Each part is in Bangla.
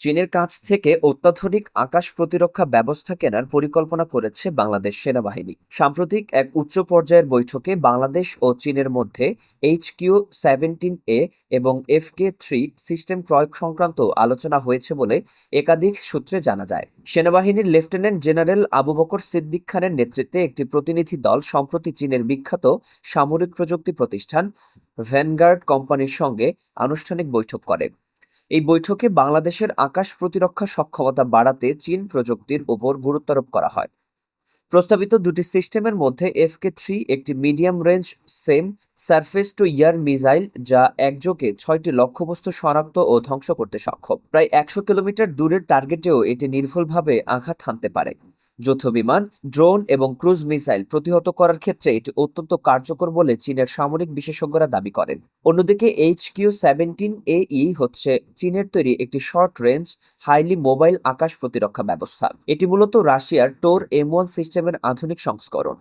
চীনের কাছ থেকে অত্যাধুনিক আকাশ প্রতিরক্ষা ব্যবস্থা কেনার পরিকল্পনা করেছে বাংলাদেশ সেনাবাহিনী। সাম্প্রতিক এক উচ্চ পর্যায়ের বৈঠকে বাংলাদেশ ও চীনের মধ্যে এইচ কিউ সেভেন্টিন এ এবং এফ কে থ্রি সিস্টেম ক্রয় সংক্রান্ত আলোচনা হয়েছে বলে একাধিক সূত্রে জানা যায়। সেনাবাহিনীর লেফটেন্যান্ট জেনারেল আবু বকর সিদ্দিক খানের নেতৃত্বে একটি প্রতিনিধি দল সম্প্রতি চীনের বিখ্যাত সামরিক প্রযুক্তি প্রতিষ্ঠান ভ্যানগার্ড কোম্পানির সঙ্গে আনুষ্ঠানিক বৈঠক করে। এই বৈঠকে বাংলাদেশের আকাশ প্রতিরক্ষা সক্ষমতা বাড়াতে চীন প্রযুক্তির উপর গুরুত্বারোপ করা হয়। প্রস্তাবিত দুটি সিস্টেমের মধ্যে এফকে থ্রি, একটি medium range SAM surface to air missile, যা একযোগে ছয়টি লক্ষ্যবস্তু শনাক্ত ও ধ্বংস করতে সক্ষম। প্রায় একশো কিলোমিটার দূরের টার্গেটেও এটি নির্ভুলভাবে আঘাত হানতে পারে। যৌথ বিমান, ড্রোন এবং ক্রুজ মিসাইল প্রতিহত করার ক্ষেত্রে এটি অত্যন্ত কার্যকর বলে চীনের সামরিক বিশেষজ্ঞরা দাবি করেন। অন্যদিকে এইচ কিউ সেভেন্টিন ই হচ্ছে চীনের তৈরি একটি শর্ট রেঞ্জ, হাইলি মোবাইল আকাশ প্রতিরক্ষা ব্যবস্থা। এটি মূলত রাশিয়ার টোর এম ওয়ান সিস্টেমের আধুনিক সংস্করণ।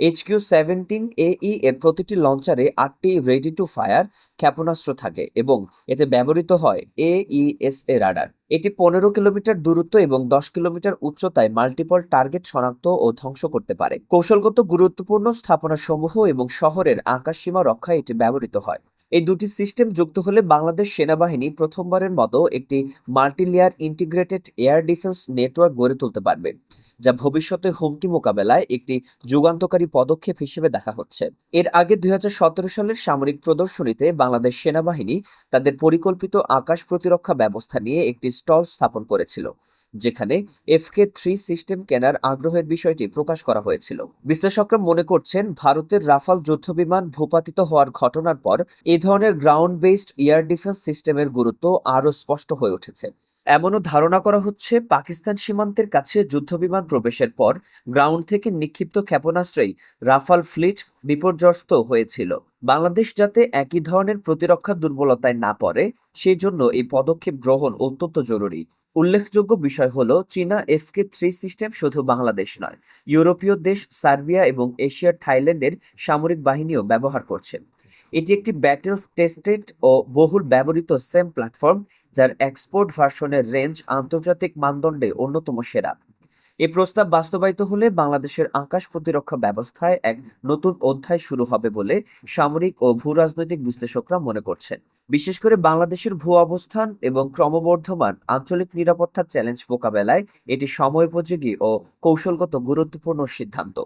এইচ কিউ সেভেন্টিন ই এর প্রতিটি লঞ্চারে আটটি রেডি টু ফায়ার ক্ষেপণাস্ত্র থাকে এবং এতে ব্যবহৃত হয় এ ইএসএ রাডার এটি পনেরো কিলোমিটার দূরত্ব এবং দশ কিলোমিটার উচ্চতায় মাল্টিপল টার্গেট শনাক্ত ও ধ্বংস করতে পারে। কৌশলগত গুরুত্বপূর্ণ স্থাপনা সমূহ এবং শহরের আকাশ সীমা রক্ষায় এটি ব্যবহৃত হয়। এই দুটি সিস্টেম যুক্ত হলে বাংলাদেশ সেনাবাহিনী প্রথমবারের মতো একটি multilayer integrated air defence network গড়ে তুলতে পারবে, যা ভবিষ্যতে হুমকি মোকাবেলায় একটি যুগান্তকারী পদক্ষেপ হিসেবে দেখা হচ্ছে। এর আগে দুই হাজার সতেরো সালের সামরিক প্রদর্শনীতে বাংলাদেশ সেনাবাহিনী তাদের পরিকল্পিত আকাশ প্রতিরক্ষা ব্যবস্থা নিয়ে একটি স্টল স্থাপন করেছিল। যেখানে এফকে থ্রি সিস্টেম কেনার আগ্রহের বিষয়টি প্রকাশ করা হয়েছিল। বিশ্লেষকরা মনে করছেন, ভারতের রাফাল যুদ্ধবিমান ভূপাতিত হওয়ার ঘটনার পর এই ধরনের গ্রাউন্ড বেসড এয়ার ডিফেন্স সিস্টেমের গুরুত্ব আরও স্পষ্ট হয়ে উঠেছে। এমনও ধারণা করা হচ্ছে, পাকিস্তান সীমান্তের কাছে যুদ্ধবিমান প্রবেশের পর গ্রাউন্ড থেকে নিক্ষিপ্ত ক্ষেপণাস্ত্রেই রাফাল ফ্লিট বিপর্যস্ত হয়েছিল। বাংলাদেশ যাতে একই ধরনের প্রতিরক্ষা দুর্বলতায় না পড়ে সেই জন্য এই পদক্ষেপ গ্রহণ অত্যন্ত জরুরি। উল্লেখযোগ্য বিষয় হলো, চীনা এফকে থ্রি সিস্টেম শুধু বাংলাদেশ নয়, ইউরোপীয় দেশ সার্বিয়া এবং এশিয়ার থাইল্যান্ডের সামরিক বাহিনীও ব্যবহার করছে। এটি একটি ব্যাটেল টেস্টেড ও বহুল ব্যবহৃত সেম প্ল্যাটফর্ম যার এক্সপোর্ট ভার্সনের রেঞ্জ আন্তর্জাতিক মানদণ্ডে অন্যতম সেরা। এই প্রস্তাব বাস্তবায়িত হলে বাংলাদেশের আকাশ প্রতিরক্ষা ব্যবস্থায় এক নতুন অধ্যায় শুরু হবে বলে সামরিক ও ভূ রাজনৈতিক বিশ্লেষকরা মনে করছেন। বিশেষ করে বাংলাদেশের ভূ অবস্থান এবং ক্রমবর্ধমান আঞ্চলিক নিরাপত্তার চ্যালেঞ্জ মোকাবেলায় এটি সময়োপযোগী ও কৌশলগত গুরুত্বপূর্ণ সিদ্ধান্ত।